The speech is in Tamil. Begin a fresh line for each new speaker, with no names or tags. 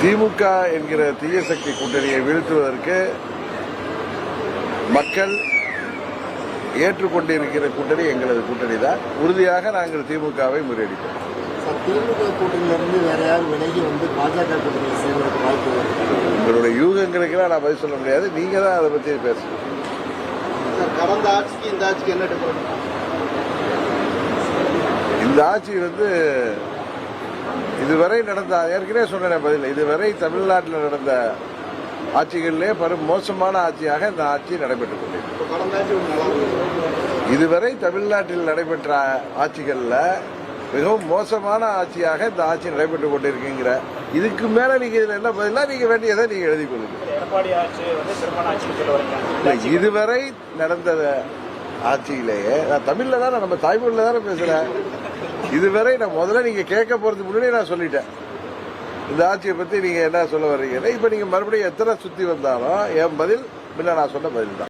திமுக என்கிற தீய சக்தி கூட்டணியை வீழ்த்துவதற்கு மக்கள் ஏற்றுக்கொண்டிருக்கிற கூட்டணி எங்களது கூட்டணி தான் உறுதியாக நாங்கள் திமுகவை முறியடிப்போம்.
சார் திமுக கூட்டணியிலிருந்து வேற யாரும் விலகி வந்து பாஜக கூட்டணியில் சேர்வதற்கு வாய்ப்பு இருக்கு?
உங்களுடைய யூகங்களுக்கெல்லாம் நான் பதில் சொல்ல முடியாது. நீங்க தான் அதை பத்தி பேசணும்.
கடந்த ஆட்சிக்கு இந்த ஆட்சிக்கு என்ன டிஃபரெண்ட்
இந்த ஆட்சி வந்து இதுவரை நடந்த ஏற்கனவே சொன்னேன் பதில் இதுவரை தமிழ்நாட்டில் நடந்த ஆட்சிகளிலே பெரும் மோசமான ஆட்சியாக இந்த ஆட்சி நடைபெற்றுக் கொண்டிருக்கிறது. இதுவரை தமிழ்நாட்டில் நடைபெற்ற ஆட்சிகளில் மிகவும் மோசமான ஆட்சியாக இந்த ஆட்சி நடைபெற்றுக் கொண்டிருக்குங்கிற இதுக்கு மேல நீங்க இதுல என்ன பதிலா நீங்க வேண்டியதை நீங்க எழுதி இல்ல, இதுவரை நடந்த ஆட்சியிலேயே நான் தமிழ்ல தானே நம்ம தாய்மொழியில தானே பேசுறேன். இதுவரை நான் முதல்ல நீங்க கேட்க போறதுக்கு முன்னாடி நான் சொல்லிட்டேன். இந்த ஆட்சியை பத்தி நீங்க என்ன சொல்ல வர்றீங்கன்னா. இப்ப நீங்க மறுபடியும் எத்தனை சுத்தி வந்தாலும் என் பதில் முன்ன நான் சொன்ன பதில் தான்